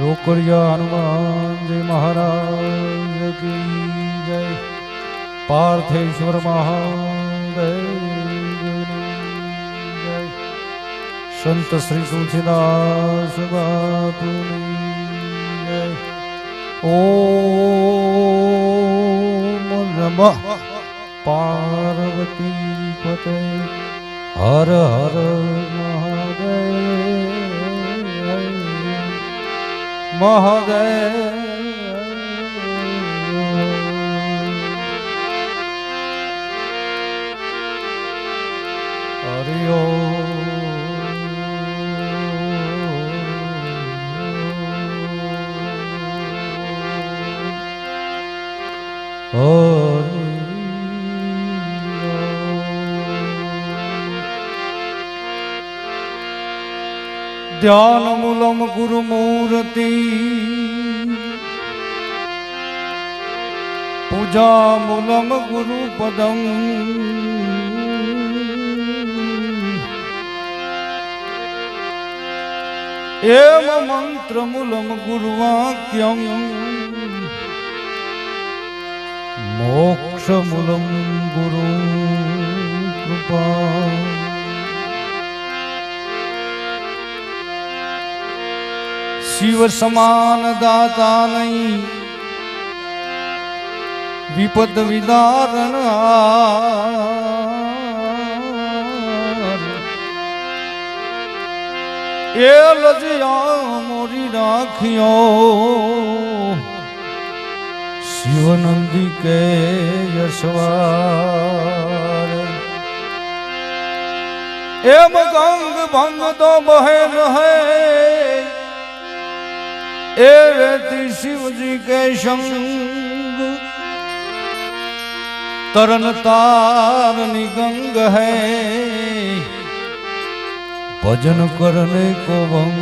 રોકડિયા હનુમાનજી મહારાજ કી જય. પાર્થેશ્વર મહાદેવ જય. સંત શ્રી તુલસીદાસ બાપુની જય. ઓમ નમઃ. પાર્વતી પતે. હર હર મહાદેવ. મહાદેવ હરિ ધ્યાન મૂલમ ગુરુમૂર્તિ પૂજામૂલમ ગુરુપદમ એમ મંત્રમૂલમ ગુરુવાક્યમ મોક્ષમૂલમ ગુરુ કૃપા શિવ સમાન દાતા નહીં. વિપદ વિદારણ. એ લજયા મોરી રાખ્યો શિવનંદી કે યશવાર. એમ ગંગ ભંગ તો બહે રહે એ રેતી શિવજી કે સંગ तरन तार निगंग है भजन करने को भंग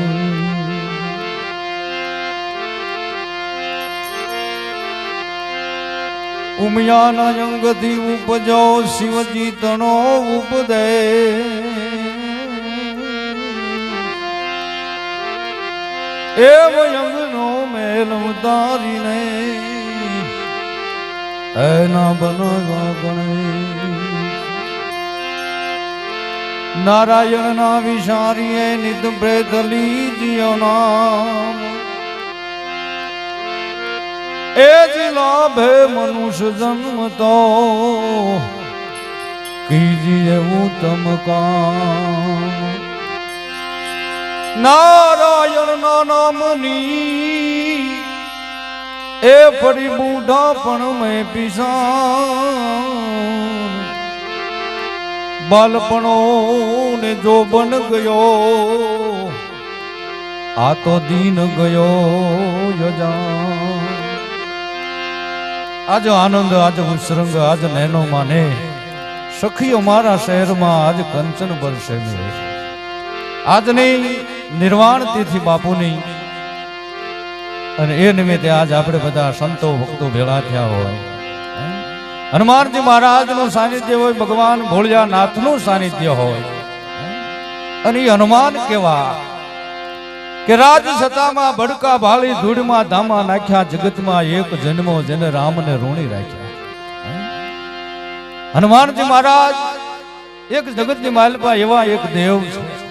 ઉમિયાના અંગથી ઉપજો શિવજી તણો ઉપદે એવ અંગનો મેલ ઉતારીને એના બનાવ્યા ગણે. નારાયણ ના વિચારીએ નિત પ્રેતલી જીઓ નામ. એ જ લાભે મનુષ્ય જન્મ તો કીજીએ તમ કામ. નારાયણ ના નામની એ ફરી બુઢા પણ મેં પીસા બાલપણો ને જો બન ગયો, આ તો દીન ગયો યજા આજ આનંદ, આજ ઉસરંગ આજ નૈનો માને. સખીઓ મારા શહેરમાં આજ કંચન બનશે મેં. આજની નિર્વાણ તિથિ બાપુની. અને એ નિમિત્તે આજ આપણે બધા સંતો, ભક્તો ભેળા થયા હોય. હનુમાનજી મહારાજનું સાનિધ્ય હોય, ભગવાન ભોળિયાનાથનું સાનિધ્ય હોય. અને એ હનુમાન કેવા કે રાજ સતામાં ભડકા ભાળી ધૂળમાં ધામા નાખ્યા, જગતમાં એક જન્મો જેને રામને ઋણી રાખ્યા. હનુમાનજી મહારાજ એક જગતની માલપા એવા એક દેવ છે.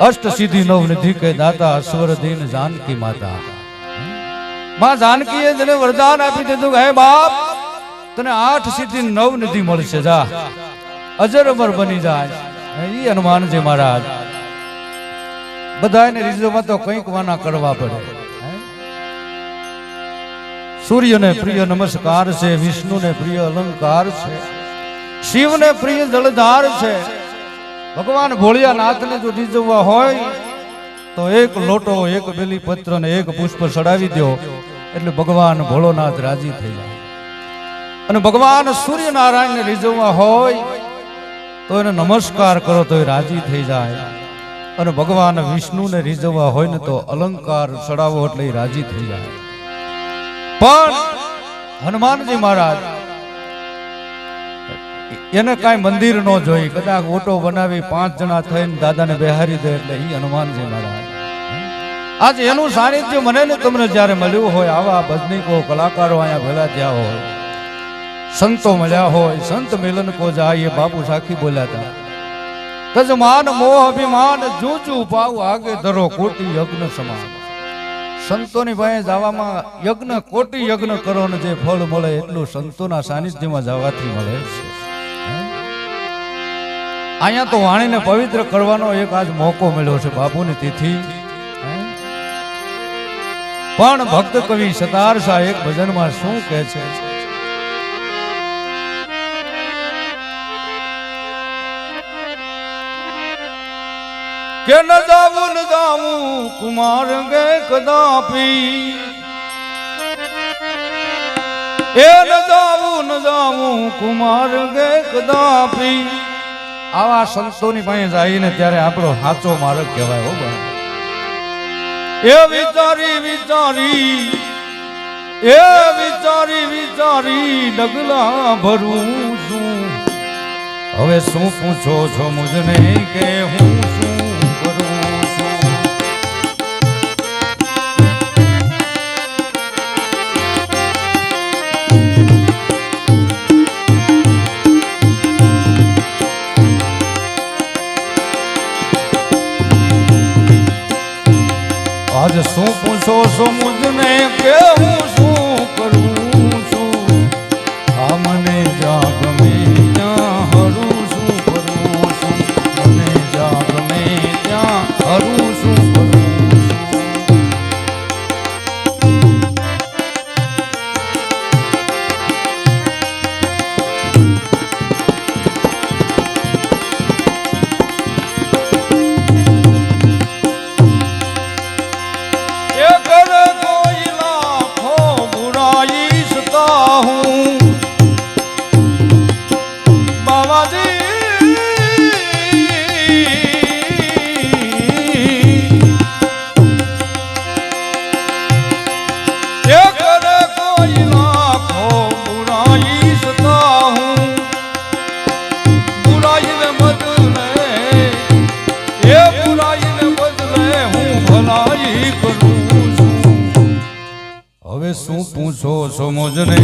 અષ્ટ સિદ્ધિ નવ નિધિ કે દાતા અશ્વર દીન જાનકી માતા. માં જાનકીએ તને વરદાન આપી દીધું હે બાપ, તને આઠ સિદ્ધિ નવ નિધિ મળશે, જા. અજર અમર બની જાય. એ હનુમાનજી મહારાજ. બધાને રીઝોમાં તો કંઈક વાના કરવા પડે. સૂર્યને પ્રિય નમસ્કાર છે, વિષ્ણુને પ્રિય અલંકાર છે. શિવને પ્રિય જળધાર છે. ભગવાન ભોળિયાનાથને જો રીઝવવા હોય, તો એક લોટો, એક બેલી પત્ર ને એક પુષ્પ ચડાવી દો. એટલે ભગવાન ભોળોનાથ રાજી થઈ જાય. અને ભગવાન સૂર્યનારાયણને રીઝવવા હોય, તો એને નમસ્કાર કરો, તો એ રાજી થઈ જાય. અને ભગવાન વિષ્ણુને રીઝવવા હોય ને તો અલંકાર ચડાવો એટલે રાજી થઈ જાય. પણ હનુમાનજી મહારાજ એને કાંઈ મંદિર ન જોઈ. કદાચ ઓટો બનાવી પાંચ જણા થઈને દાદાને બેહારી દે એટલે એ હનુમાનજી મહારાજ આજે એનું સાનિધ્ય મને ને તમને જ્યારે મળ્યું હોય, આવા ભજનીકો, કલાકારો અહીંયા ભેગા થયા હોય. સંતો મળ્યા હોય, સંત મિલન કો જાય બાપુ સાખી બોલ્યા હતા. તજમાન, મોહ, અભિમાન, જૂજુ પાવ આગે ધરો કોટી યજ્ઞ સમાન. સંતોની પાસે જવામાં યજ્ઞ, કોટી યજ્ઞ કરો ને જે ફળ મળે એટલું સંતોના સાનિધ્યમાં જવાથી મળે છે. અહીંયા તો વાણીને પવિત્ર કરવાનો એક આજ મોકો મળ્યો છે બાપુની તિથિ પણ ભક્ત કવિ સતાર શાહ એક ભજનમાં શું કહે છે? કે ન જાવું ન જાવું કુમાર ગે કદાપી. એ ન જાવું ન જાવું કુમાર ગે કદાપી. આવા સંતોની પાસે જઈને ત્યારે આપણો સાચો માર્ગ કહેવાય, હો એ વિચારી વિચારી, એ વિચારી વિચારી ડગલા ભરું છું. હવે શું પૂછો છો મુજને કે હું શું પૂછો છો મુજને કે પૂછો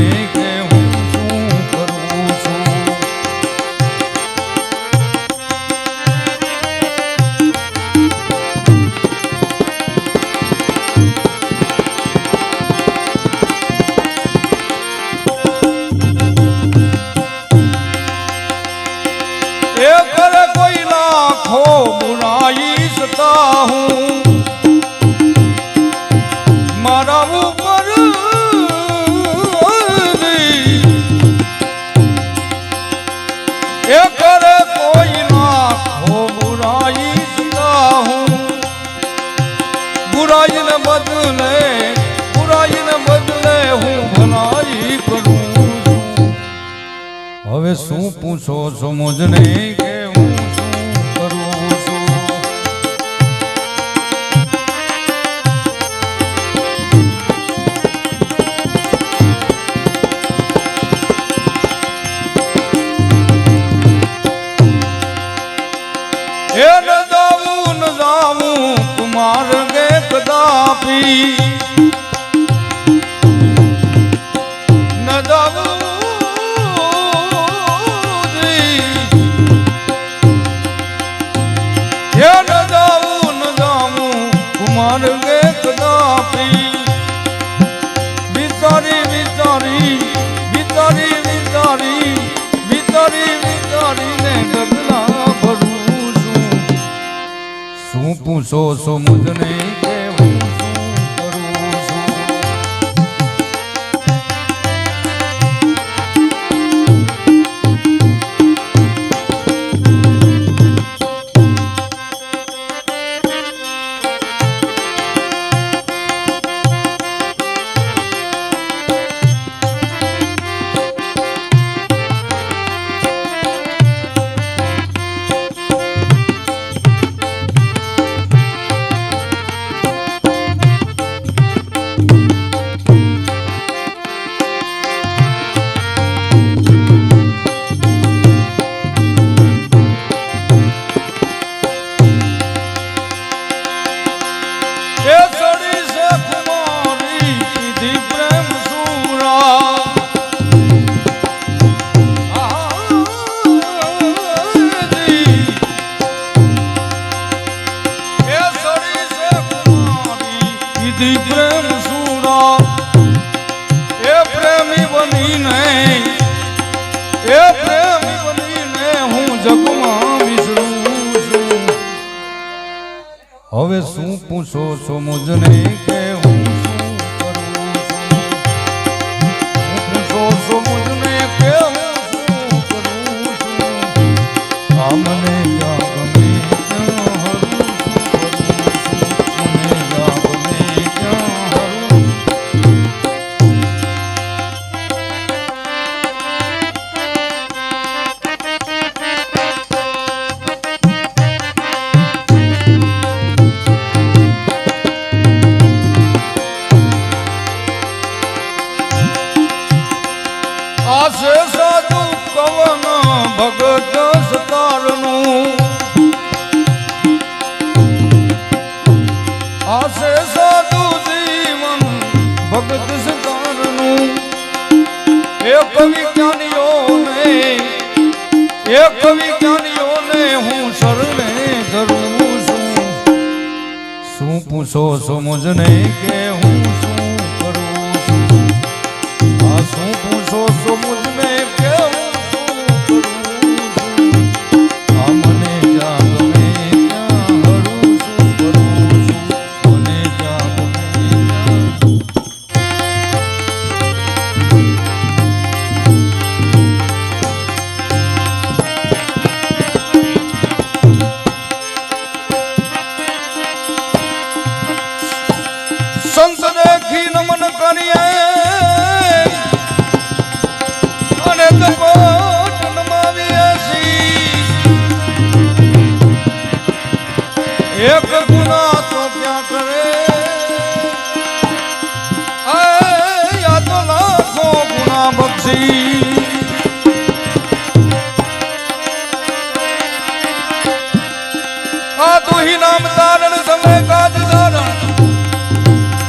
आ तू ही नाम तारण समय काज धारण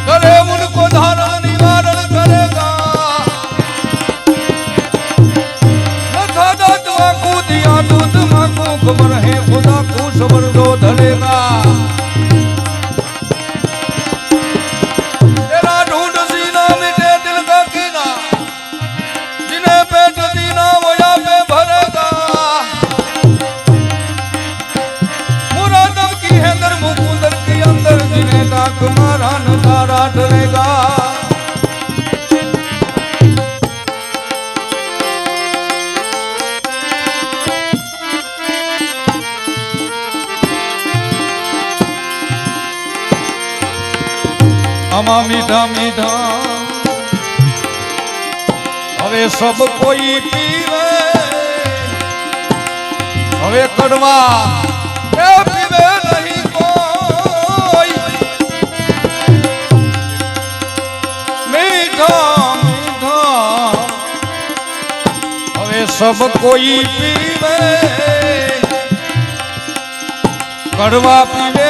करे उनको धारण निवारण करेगा लथा दात माकू दिया दूध माकू खबर है खुदा को सबर दो धरेगा આમાં મીઠા મીઠા. હવે સબ કોઈ પીવે. હવે કડવા મીઠા મીઠા. હવે સબ કોઈ પીવે. કડવા પીવે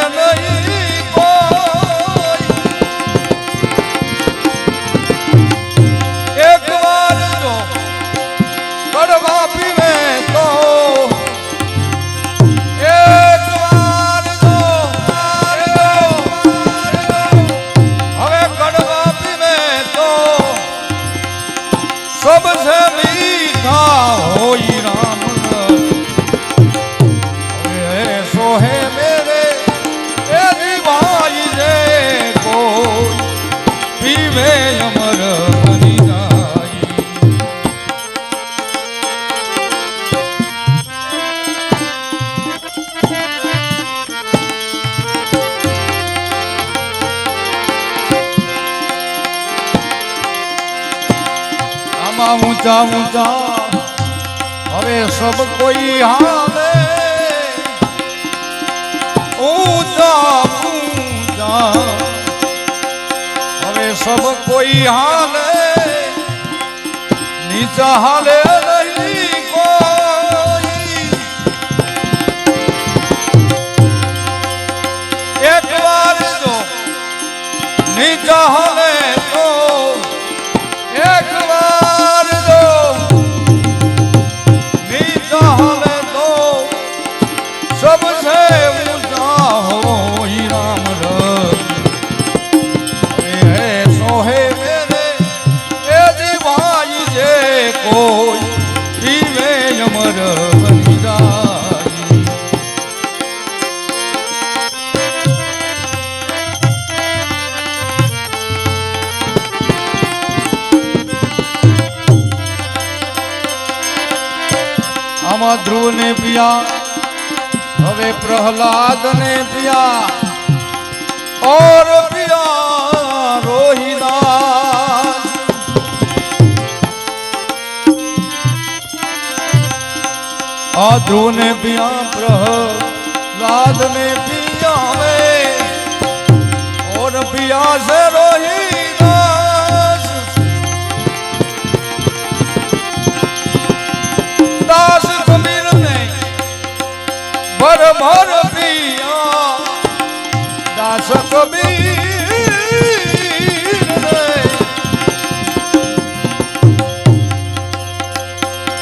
સબ કોઈ હાલે નીચા હાલે. पिया હવે પ્રહલાદ ને પિયા. ઓર પિયા રોહિદાસ. આ ધ્રુવ ને પિયા પ્રહલાદ ને પિયા હવે ઓર પિયા છે રોહિદાસ. મોર મોર પિયા દાસ કબીર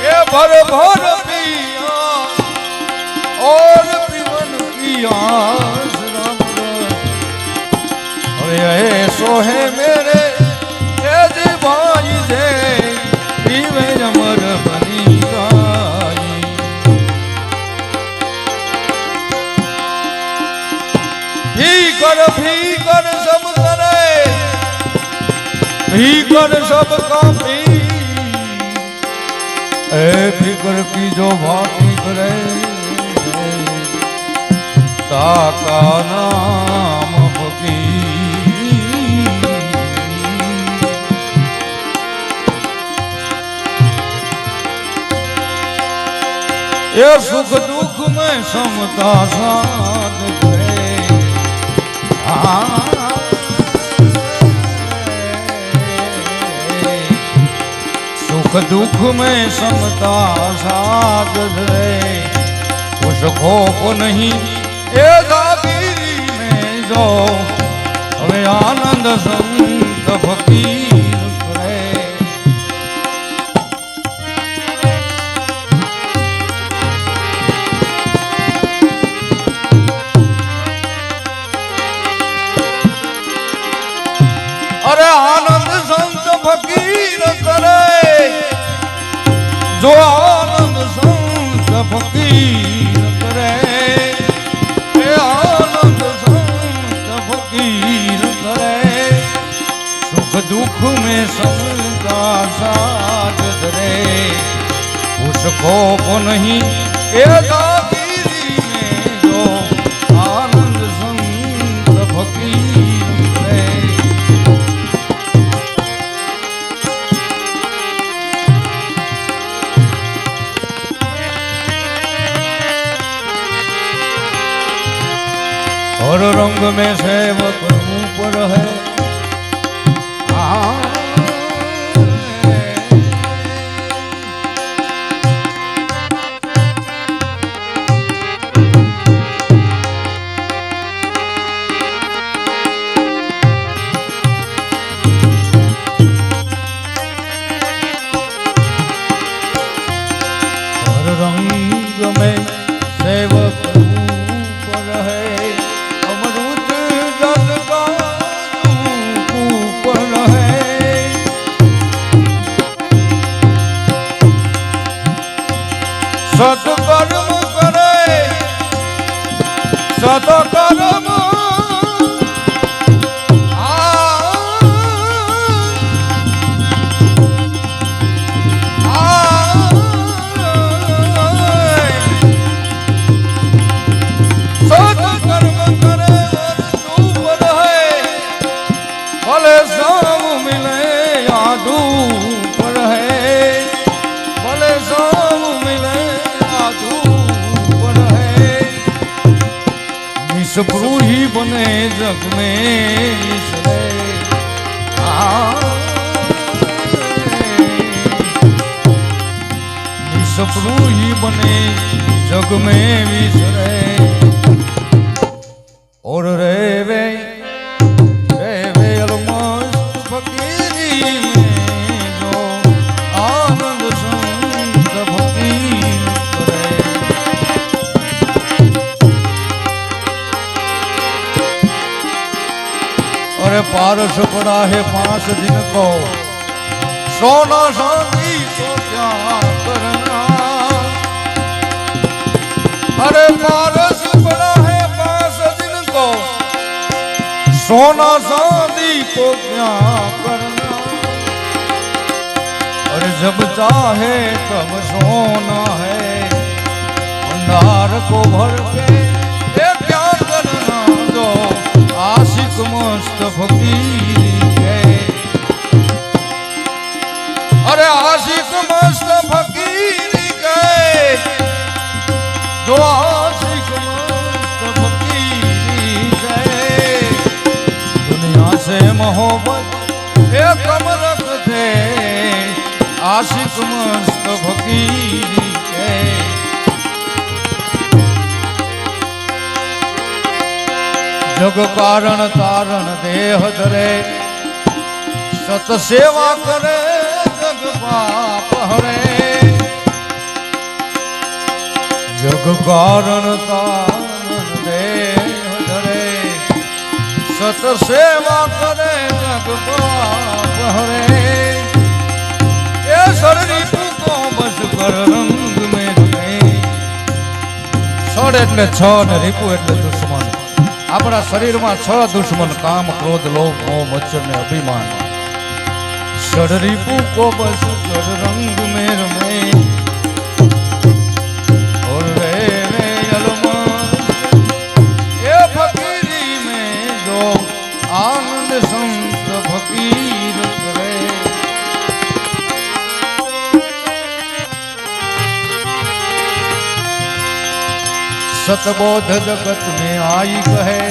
એ ભર ભર પિયા ઓર પીવન પિયા સોહે મેરે भीकर सब कापी ए भीकर की जो भाटी करे ताका नाम फकीर ये सुख दुख में समता साथ करे સુખ દુઃખ મેં સમતા સાથ રે. કુછ ખોફ નહીં, એ દાગીરી મેં જો. હવે આનંદ સંત ભક્તિ ફકીર કરે એ હાલત સંત ફકીર કરે સુખ દુઃખ મેં સંતા સાથ ધરે. ઉસકો કો નહીં, એ લક્ષ્મેશ સપનું બને જગ મેં વિસરે મારે પારસ પડા હે પાંચ દિન કો સોના સાંધી તો ત્યાં કરના અરે પારસ પડા હે પાંચ દિન કો સોના સાંધી તો ત્યાં કરના અરે જબ ચાહે તબ સોના હે. અંધાર કો ભર મસ્ત ફકીર છે અરે આશિક મસ્ત ફકીર ગયે જો આશિક મસ્ત ફકીર છે દુનિયા સે મોહબ્બત એ કમ રખતે આશિક મસ્ત ફકીર છે જગ કારણ તારણ દેહ ધરે, સત સેવા કરે જગ પાપ હરે. જગ કારણ તારણ દેહ ધરે, સત સેવા કરે જગ પાપ હરે. એ શરણી પૂકો બસ કર રંગ મેં સડ એટલે છ ને રીપુ એટલે દુશ્મન આપણા શરીરમાં છ દુશ્મન, કામ, ક્રોધ, લોભ, મોહ મચ્છર ને અભિમાન. ષડરી પૂકો બસ રંગ મેર મે. सतबोध जगत में आई कहे।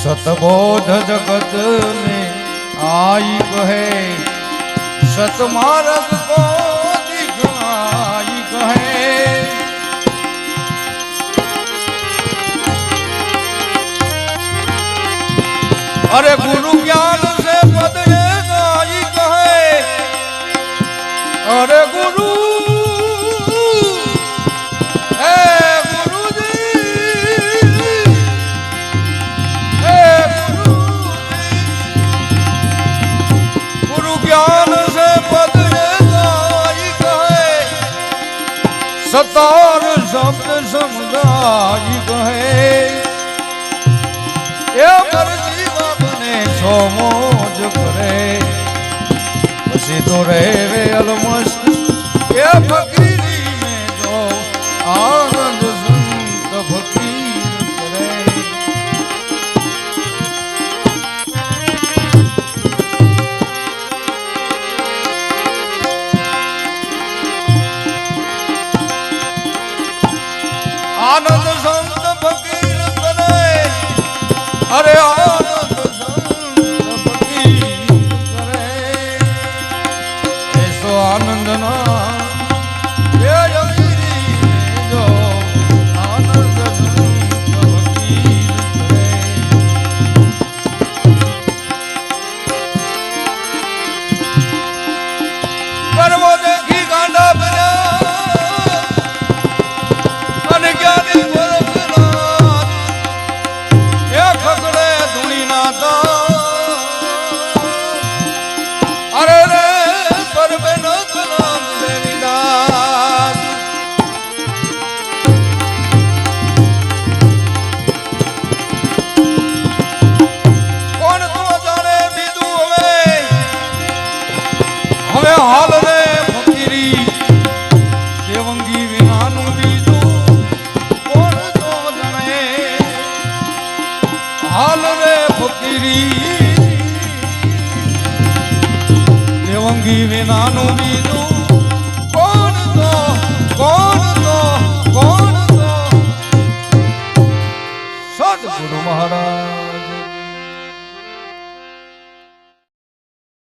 सतबोध जगत में आई कहे। सतमार्ग को दिखाई कहे। अरे गुरु ज्ञान રહે રે અલમસ્ત